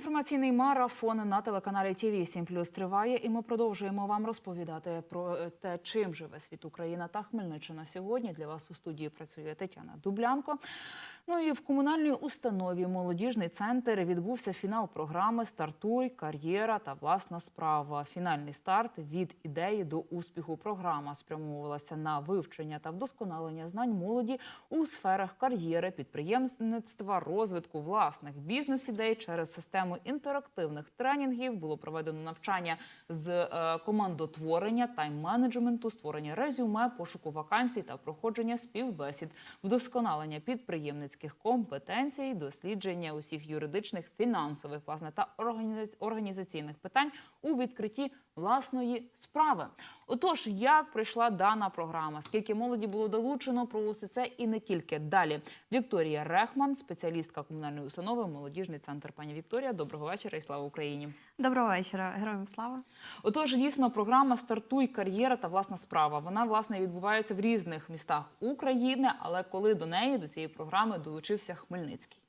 Інформаційний марафон на телеканалі ТІВІ 7 плюс триває, і ми продовжуємо вам розповідати про те, чим живе світ Україна та Хмельниччина сьогодні. Для вас у студії працює Тетяна Дублянко. Ну і в комунальній установі молодіжний центр відбувся фінал програми Стартуй, кар'єра та власна справа. Фінальний старт від ідеї до успіху. Програма спрямовувалася на вивчення та вдосконалення знань молоді у сферах кар'єри, підприємництва, розвитку власних бізнес-ідей через систему інтерактивних тренінгів. Було проведено навчання з е, командотворення, тайм-менеджменту, створення резюме, пошуку вакансій та проходження співбесід, вдосконалення підприємницьких компетенцій, дослідження усіх юридичних, фінансових, власне та організа- організаційних питань у відкритті власної справи. Отож, як пройшла дана програма? Скільки молоді було долучено про усе це і не тільки далі. Вікторія Рехман, спеціалістка комунальної установи, молодіжний центр. Пані Вікторія, доброго вечора і слава Україні. Доброго вечора, героям слава. Отож, дійсно, програма Стартуй кар'єра та власна справа. Вона власне відбувається в різних містах України, але коли до неї до цієї програми долучився Хмельницький.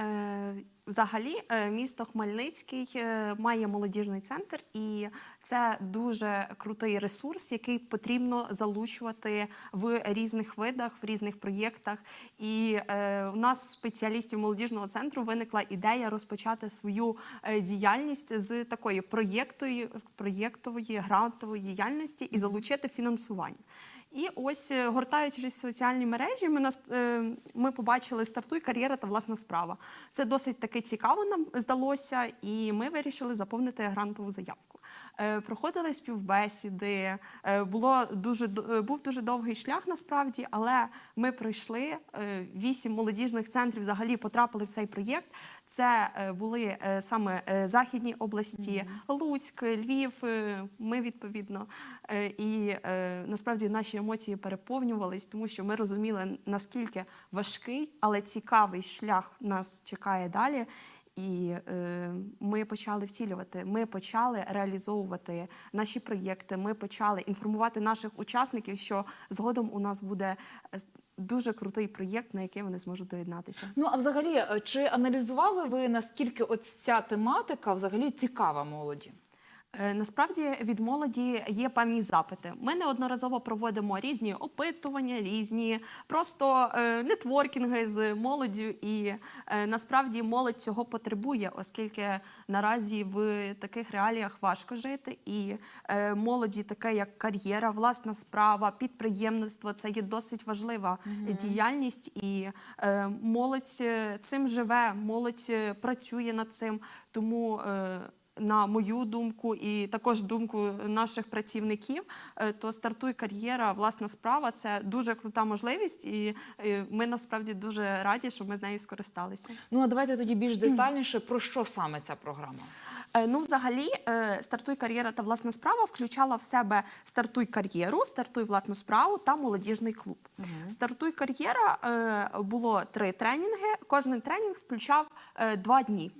Е, взагалі, е, місто Хмельницький е, має молодіжний центр, і це дуже крутий ресурс, який потрібно залучувати в різних видах, в різних проєктах. І е, у нас, спеціалістів молодіжного центру, виникла ідея розпочати свою діяльність з такої проєктової, проєктової грантової діяльності і залучити фінансування. І ось е, гортаючись соціальні мережі, ми нас е, ми побачили стартуй кар'єра та власна справа. Це досить таки цікаво нам здалося, і ми вирішили заповнити грантову заявку. Е, Проходили співбесіди, було дуже був дуже довгий шлях насправді, але ми пройшли вісім молодіжних центрів. Взагалі потрапили в цей проєкт. Це е, були е, саме е, західні області, Луцьк, Львів. Ми відповідно і насправді наші емоції переповнювались, тому що ми розуміли наскільки важкий, але цікавий шлях нас чекає далі. І е, ми почали втілювати. Ми почали реалізовувати наші проєкти. Ми почали інформувати наших учасників, що згодом у нас буде дуже крутий проєкт, на який вони зможуть доєднатися. Ну а взагалі, е, чи аналізували ви наскільки ось ця тематика взагалі цікава молоді? Е, Насправді від молоді є певні запити. Ми неодноразово проводимо різні опитування, різні просто е, нетворкінги з молоддю, і е, насправді молодь цього потребує, оскільки наразі в таких реаліях важко жити. І молоді, таке як кар'єра, власна справа, підприємництво це є досить важлива діяльність, і молодь цим живе, молодь працює над цим. Тому на мою думку, і також думку наших працівників, е, то стартуй кар'єра, власна справа це дуже крута можливість, і ми насправді дуже раді, що ми з нею скористалися. Ну а давайте тоді більш детальніше про що саме ця програма? Е, Ну, взагалі, е, стартуй кар'єра та власна справа включала в себе стартуй кар'єру, стартуй власну справу та молодіжний клуб. Стартуй кар'єра було три тренінги. Кожен тренінг включав два дні.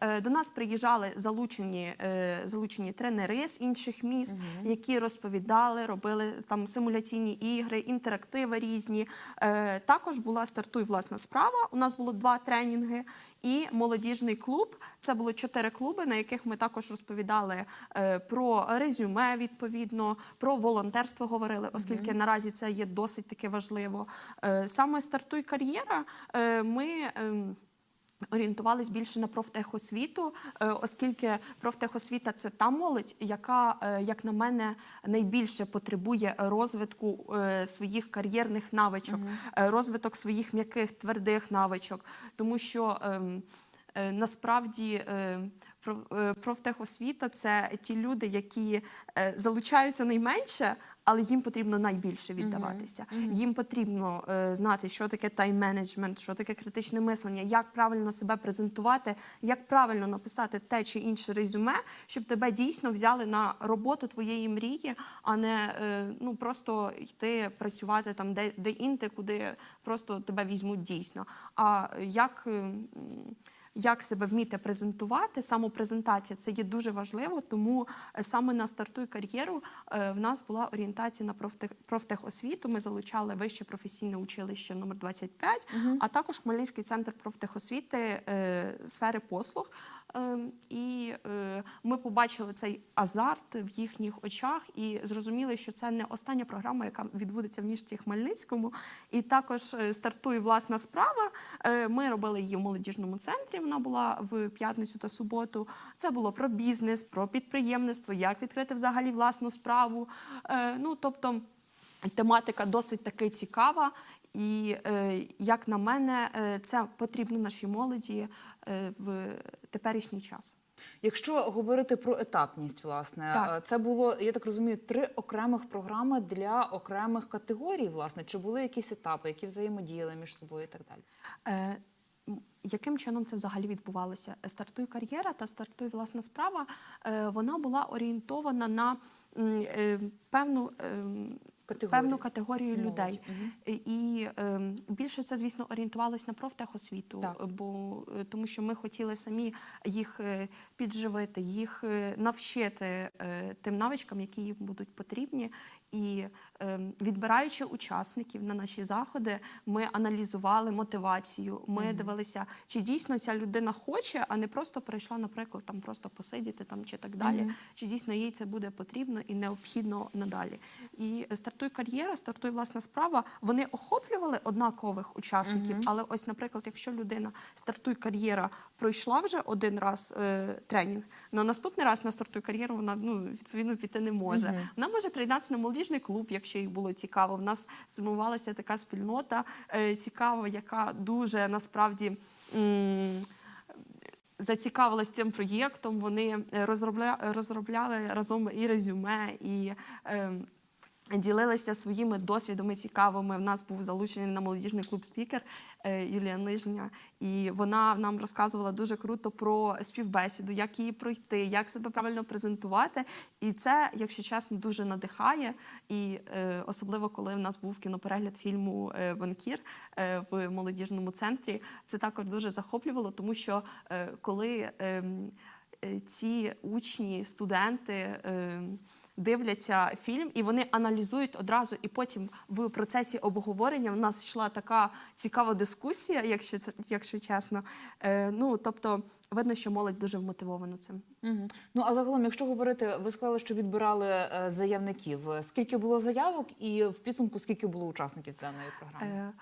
Е, До нас приїжджали залучені, е, залучені тренери з інших міст, які розповідали, робили там симуляційні ігри, інтерактиви різні. Е, Також була стартуй власна справа. У нас було два тренінги. І молодіжний клуб це було чотири клуби, на яких ми також розповідали е, про резюме, відповідно, про волонтерство говорили, оскільки наразі це є досить таки важливо. Е, Саме стартуй кар'єра. е, Ми ем, Орієнтувались більше на профтехосвіту, е, оскільки профтехосвіта це та молодь, яка, е, як на мене, найбільше потребує розвитку е, своїх кар'єрних навичок, е, розвиток своїх м'яких твердих навичок, тому що ем, насправді. Профтехосвіта це ті люди, які залучаються найменше, але їм потрібно найбільше віддаватися. Їм потрібно е, знати, що таке тайм-менеджмент, що таке критичне мислення, як правильно себе презентувати, як правильно написати те чи інше резюме, щоб тебе дійсно взяли на роботу твоєї мрії, а не е, ну просто йти працювати там, де, де інте, куди просто тебе візьмуть дійсно. А як. е, як себе вміти презентувати, самопрезентація це є дуже важливо, тому е, саме на стартуй кар'єру е, в нас була орієнтація на профтех, профтехосвіту. Ми залучали вище професійне училище номер 25, а також Хмельницький центр профтехосвіти е, сфери послуг. Е, І е, ми побачили цей азарт в їхніх очах і зрозуміли, що це не остання програма, яка відбудеться в місті Хмельницькому. І також е, стартує власна справа. Е, Ми робили її в молодіжному центрі. Вона була в п'ятницю та суботу. Це було про бізнес, про підприємництво, як відкрити взагалі власну справу. Ну тобто тематика досить таки цікава. І як на мене, це потрібно нашій молоді в теперішній час. Якщо говорити про етапність, власне, Так. е, це було, я так розумію, три окремих програми для окремих категорій. Власне, чи були якісь етапи, які взаємодіяли між собою і так далі? Е, Яким чином це взагалі відбувалося? Стартуй кар'єра та стартуй власна справа. е, Вона була орієнтована на е, певну ем, Категорію. певну категорію Молодь. людей. Мгм. І більше це, звісно, орієнтувалось на профтехосвіту, Так. бо е, тому що ми хотіли самі їх е, підживити, їх е, навчити е, тим навичкам, які їм будуть потрібні. І відбираючи учасників на наші заходи, ми аналізували мотивацію. Ми дивилися, чи дійсно ця людина хоче, а не просто прийшла, наприклад, там просто посидіти там чи так далі. Чи дійсно їй це буде потрібно і необхідно надалі. І стартуй кар'єра, стартуй власна справа. Вони охоплювали однакових учасників. Але ось, наприклад, якщо людина стартуй кар'єра пройшла вже один раз е, тренінг, на наступний раз на стартуй кар'єру вона ну відповідно піти не може. Вона може приєднатися на молодіжний клуб, якщо їй було цікаво. В нас сформувалася така спільнота е, цікава, яка дуже насправді. Зацікавилась цим проєктом, вони розробля, розробляли разом і резюме, і е, ділилися своїми досвідами цікавими. В нас був залучений на молодіжний клуб спікер е, Юлія Нижня, і вона нам розказувала дуже круто про співбесіду, як її пройти, як себе правильно презентувати. І це, якщо чесно, дуже надихає. І е, особливо коли в нас був кіноперегляд фільму Банкір е, в молодіжному центрі, це також дуже захоплювало, тому що коли ем, ці учні, студенти. Дивляться фільм і вони аналізують одразу, і потім в процесі обговорення в нас йшла така цікава дискусія, якщо це якщо чесно. Е, ну тобто, видно, що молодь дуже вмотивована цим. Угу. Ну а загалом, якщо говорити, ви сказали, що відбирали е, заявників. Скільки було заявок, і в підсумку скільки було учасників даної програми? Е,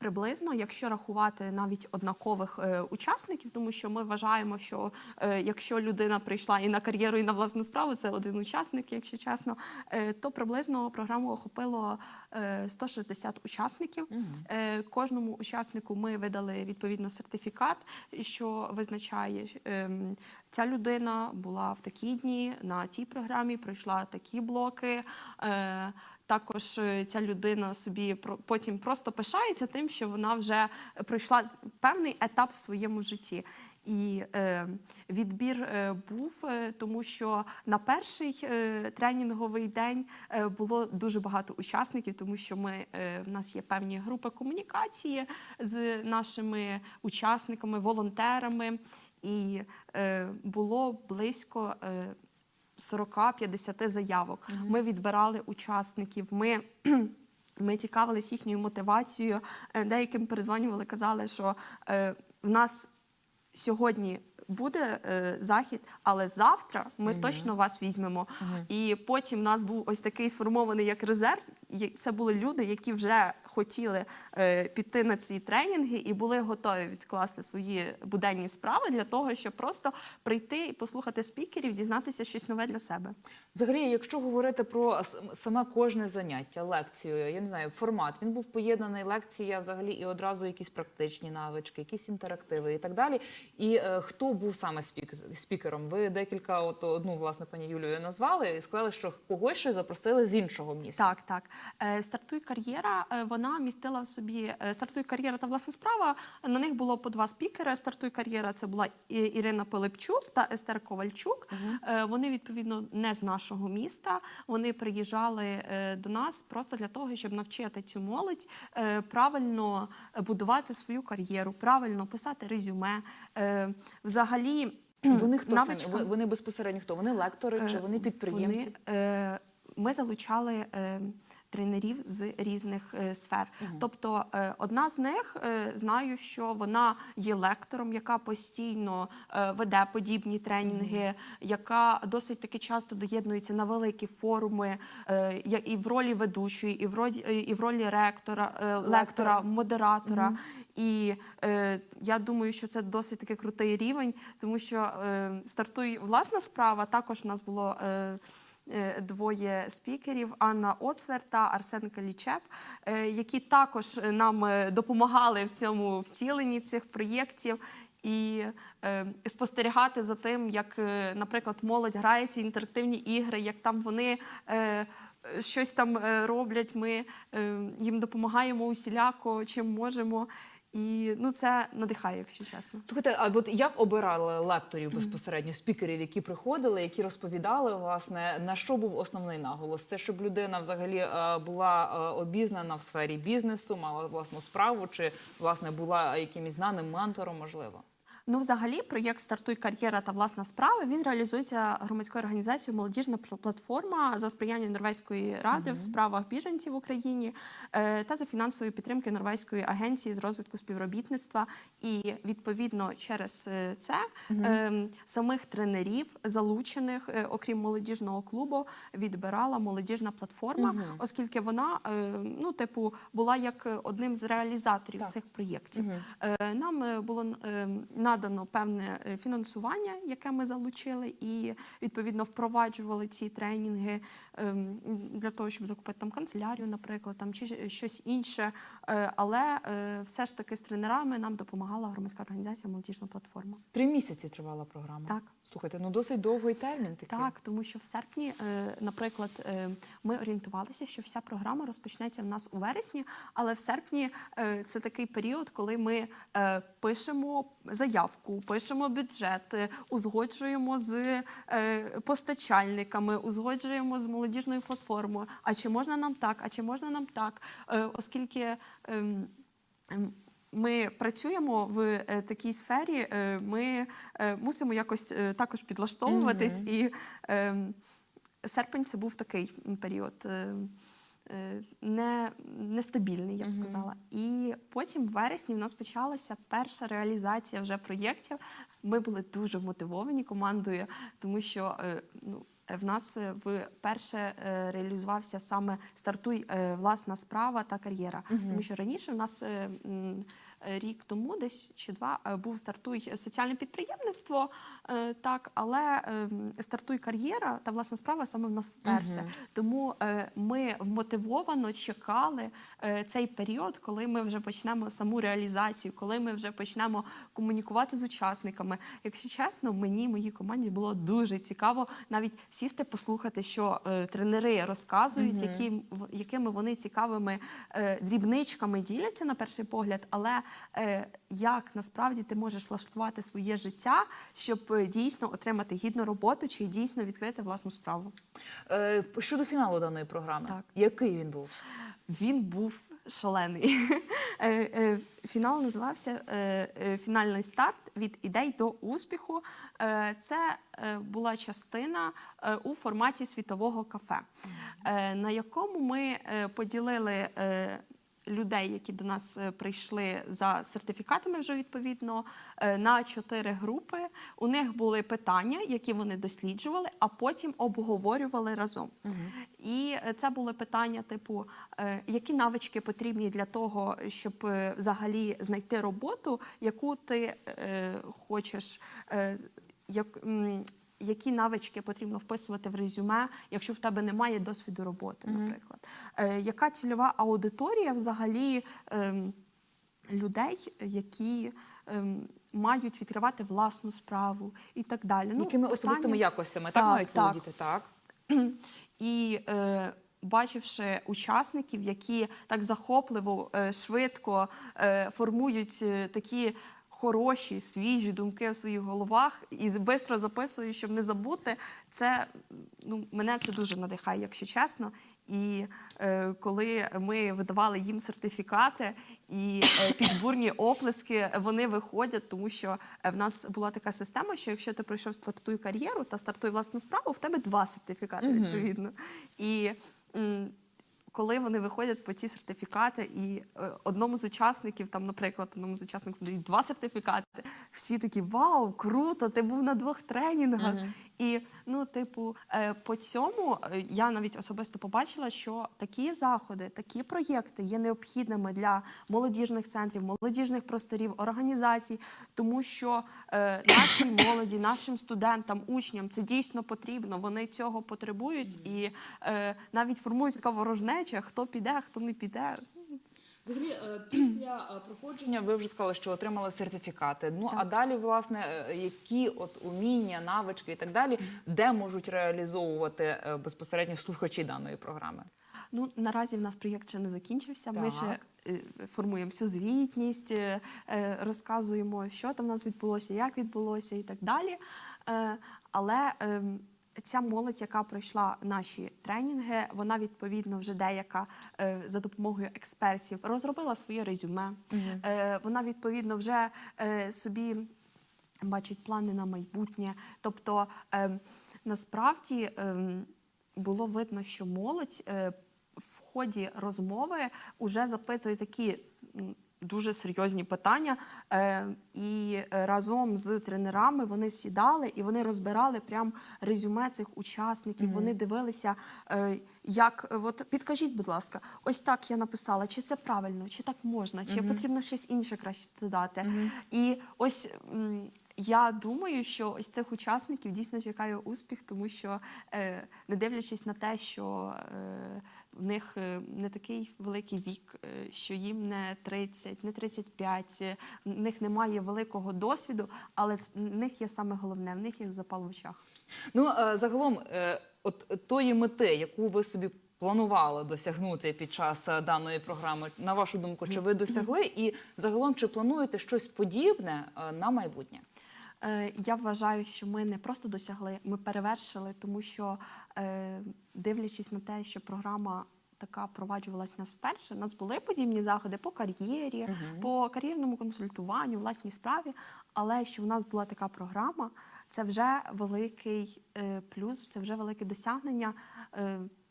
Приблизно, якщо рахувати навіть однакових е, учасників, тому що ми вважаємо, що е, якщо людина прийшла і на кар'єру, і на власну справу, це один учасник, якщо чесно, е, то приблизно програму охопило е, 160 учасників. Е, кожному учаснику ми видали відповідно сертифікат, що визначає, ем, ця людина була в такі дні на тій програмі, пройшла такі блоки. Е, також е, ця людина собі потім просто пишається тим, що вона вже пройшла певний етап в своєму житті. І е, відбір е, був, е, тому що на перший е, тренінговий день е, було дуже багато учасників, тому що ми е, в нас є певні групи комунікації з нашими учасниками, волонтерами, і е, було близько. Е, 40-50 заявок. Ми відбирали учасників. Ми ми цікавились їхньою мотивацією. Е, Деяким перезванювали, казали, що е, в нас сьогодні буде е, захід, але завтра ми точно вас візьмемо. І потім в нас був ось такий сформований як резерв. Це були люди, які вже хотіли е, піти на ці тренінги і були готові відкласти свої буденні справи для того, щоб просто прийти і послухати спікерів, дізнатися щось нове для себе. Взагалі, якщо говорити про саме кожне заняття, лекцію, я не знаю, формат, він був поєднаний лекція, взагалі, і одразу якісь практичні навички, якісь інтерактиви і так далі. І е, хто був саме спік, спікером? Ви декілька, от одну, власне, пані Юлію назвали і сказали, що когось ще запросили з іншого міста. Так, так. Е, Стартуй кар'єра. е, Вона містила в собі е, стартуй кар'єра та власна справа. На них було по два спікери. Стартуй кар'єра це була Ірина Пилипчук та Естер Ковальчук. Е, Вони відповідно не з нашого міста. Вони приїжджали е, до нас просто для того, щоб навчити цю молодь правильно будувати свою кар'єру, правильно писати резюме. Е, Взагалі. Вони хто навичка... самі? Вони безпосередньо хто? Вони лектори чи Е, вони підприємці? Вони, е, ми залучали е, тренерів з різних е, сфер. Тобто, е, одна з них е, знаю, що вона є лектором, яка постійно е, веде подібні тренінги, яка досить таки часто доєднується на великі форуми е, і в ролі ведучої, і в ролі, і в ролі ректора, е, лектора, модератора. І е, я думаю, що це досить таки крутий рівень, тому що е, стартує власна справа. Також у нас було. Е, Двоє спікерів Анна Оцвер та Арсен Калічев, е, які також нам е, допомагали в цьому втіленні цих проєктів і спостерігати за тим, як, наприклад, молодь грає ці інтерактивні ігри, як там вони щось там роблять. Ми їм допомагаємо усіляко, чим можемо. І ну це надихає, якщо чесно. Слухайте, а от як обирали лекторів безпосередньо, спікерів, які приходили, які розповідали, власне, на що був основний наголос? Це щоб людина взагалі е, була е, обізнана в сфері бізнесу, мала власну справу, чи власне була якимось знаним ментором, можливо? Ну, взагалі, проєкт Стартуй кар'єра та власна справа він реалізується громадською організацією Молодіжна платформа за сприяння Норвезької ради в справах біженців в Україні е, та за фінансової підтримки Норвезької агенції з розвитку співробітництва. І відповідно через е, це е, самих тренерів, залучених, е, окрім молодіжного клубу, відбирала молодіжна платформа, оскільки вона ну, типу, була як одним з реалізаторів Так. цих проєктів. Е, Нам е, було е, надано певне е, фінансування, яке ми залучили, і відповідно впроваджували ці тренінги ем, для того, щоб закупити там канцелярію, наприклад, там чи щось інше. Е, Але е, все ж таки з тренерами нам допомагала громадська організація Молодіжна платформа. Три місяці тривала програма. Так. Слухайте, ну досить довгий термін такий. Так, тому що в серпні, е, наприклад, е, ми орієнтувалися, що вся програма розпочнеться в нас у вересні, але в серпні е, це такий період, коли ми е, пишемо заявку, пишемо бюджет, узгоджуємо з е, постачальниками, узгоджуємо з молодіжною платформою. А чи можна нам так? А чи можна нам так? Е, Оскільки. ем, ем, ми працюємо в е, такій сфері, ми мусимо якось також підлаштовуватись. І е, серпень це був такий період. Е, е, Не, нестабільний, я б сказала. І потім в вересні в нас почалася перша реалізація вже проєктів. Ми були дуже мотивовані командою, тому що е, ну, в нас е, вперше е, реалізувався саме стартуй е, власна справа та кар'єра. Тому що раніше в нас е, м, е, рік тому, десь чи два, е, був стартуй соціальне підприємництво, е, так, але е, стартуй кар'єра та власна справа саме в нас вперше. Тому е, ми вмотивовано чекали цей період, коли ми вже почнемо саму реалізацію, коли ми вже почнемо комунікувати з учасниками. Якщо чесно, мені, моїй команді було дуже цікаво навіть сісти, послухати, що тренери розказують, які, в- якими вони цікавими дрібничками діляться на перший погляд, але як насправді ти можеш влаштувати своє життя, щоб е, дійсно отримати гідну роботу чи дійсно відкрити власну справу. Е, щодо фіналу даної програми, Так. який він був? Він був шалений. Е, е, Фінал називався е, е, Фінальний старт від ідей до успіху. Е, Це е, була частина е, у форматі світового кафе, е, на якому ми е, поділили. Людей, які до нас е, прийшли за сертифікатами, вже відповідно е, на чотири групи. У них були питання, які вони досліджували, а потім обговорювали разом. І е, це були питання, типу, які навички потрібні для того, щоб взагалі знайти роботу, яку ти хочеш. як, які навички потрібно вписувати в резюме, якщо в тебе немає досвіду роботи, наприклад? Е, яка цільова аудиторія взагалі ем, людей, які ем, мають відкривати власну справу і так далі? Якими Ну, питання- особистими якостями так, Так, мають так. володіти? Так. І е, бачивши учасників, які так захопливо, е, швидко е, формують е, такі хороші, свіжі думки в своїх головах і швидко записують, щоб не забути, це ну, мене це дуже надихає, якщо чесно. І е, коли ми видавали їм сертифікати і е, під бурні оплески вони виходять, тому що е, в нас була така система, що якщо ти пройшов стартуй кар'єру та стартуй власну справу, в тебе два сертифікати відповідно. І м, коли вони виходять по ці сертифікати, і е, одному з учасників, там, наприклад, одному з учасників дають два сертифікати, всі такі вау, круто! Ти був на двох тренінгах. І ну, типу, е, по цьому е, я навіть особисто побачила, що такі заходи, такі проєкти є необхідними для молодіжних центрів, молодіжних просторів, організацій, тому що е, нашій молоді, нашим студентам, учням це дійсно потрібно. Вони цього потребують, і навіть формується така ворожнеча, хто піде, хто не піде. Взагалі, е, після е, проходження ви вже сказали, що отримали сертифікати. Ну а далі, власне, е, які от уміння, навички і так далі, де можуть реалізовувати безпосередньо слухачі даної програми? Ну наразі в нас проєкт ще не закінчився. Ми ще формуємо всю звітність, розказуємо, що там у нас відбулося, як відбулося і так далі. Але ем, ця молодь, яка пройшла наші тренінги, вона відповідно вже деяка е, за допомогою експертів розробила своє резюме. Е, Вона відповідно вже е, собі бачить плани на майбутнє. Тобто насправді було видно, що молодь в ході розмови вже запитує такі. Дуже серйозні питання, е, і разом з тренерами вони сідали і вони розбирали прям резюме цих учасників. Вони дивилися, е, як от підкажіть, будь ласка, ось так я написала, чи це правильно, чи так можна, чи потрібно щось інше краще додати. І ось я думаю, що ось цих учасників дійсно чекає успіх, тому що е, не дивлячись на те, що е, в них е, не такий великий вік, е, що їм не 30, не 35, е, в них немає великого досвіду, але в них є саме головне, в них є запал в очах. Ну загалом, от тої мети, яку ви собі планували досягнути під час даної програми, на вашу думку, чи ви досягли? І загалом, чи плануєте щось подібне на майбутнє? Е, Я вважаю, що ми не просто досягли, ми перевершили, тому що е, дивлячись на те, що програма. Така проваджувалась нас вперше. У нас були подібні заходи по кар'єрі, по кар'єрному консультуванню, власній справі. Але що в нас була така програма, це вже великий е, плюс, це вже велике досягнення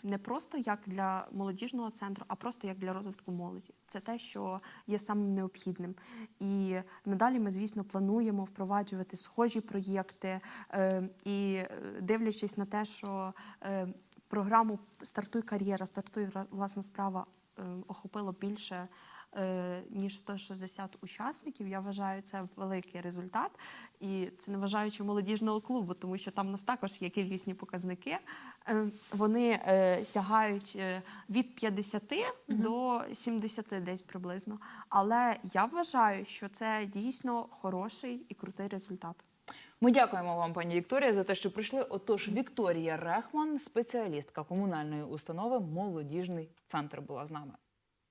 не просто як для молодіжного центру, а просто як для розвитку молоді. Це те, що є самим необхідним. І надалі ми, звісно, плануємо впроваджувати схожі проєкти. Е, і е, дивлячись на те, що е, програму Стартуй кар'єра, стартуй власна справа охопило більше. Ніж 160 учасників, я вважаю, це великий результат, і це не вважаючи молодіжного клубу, тому що там у нас також є кількісні показники. Е, Вони е, сягають е, від 50 до 70 десь приблизно. Але я вважаю, що це дійсно хороший і крутий результат. Ми дякуємо вам, пані Вікторія, за те, що прийшли. Отож, Вікторія Рехман, спеціалістка комунальної установи Молодіжний центр, була з нами.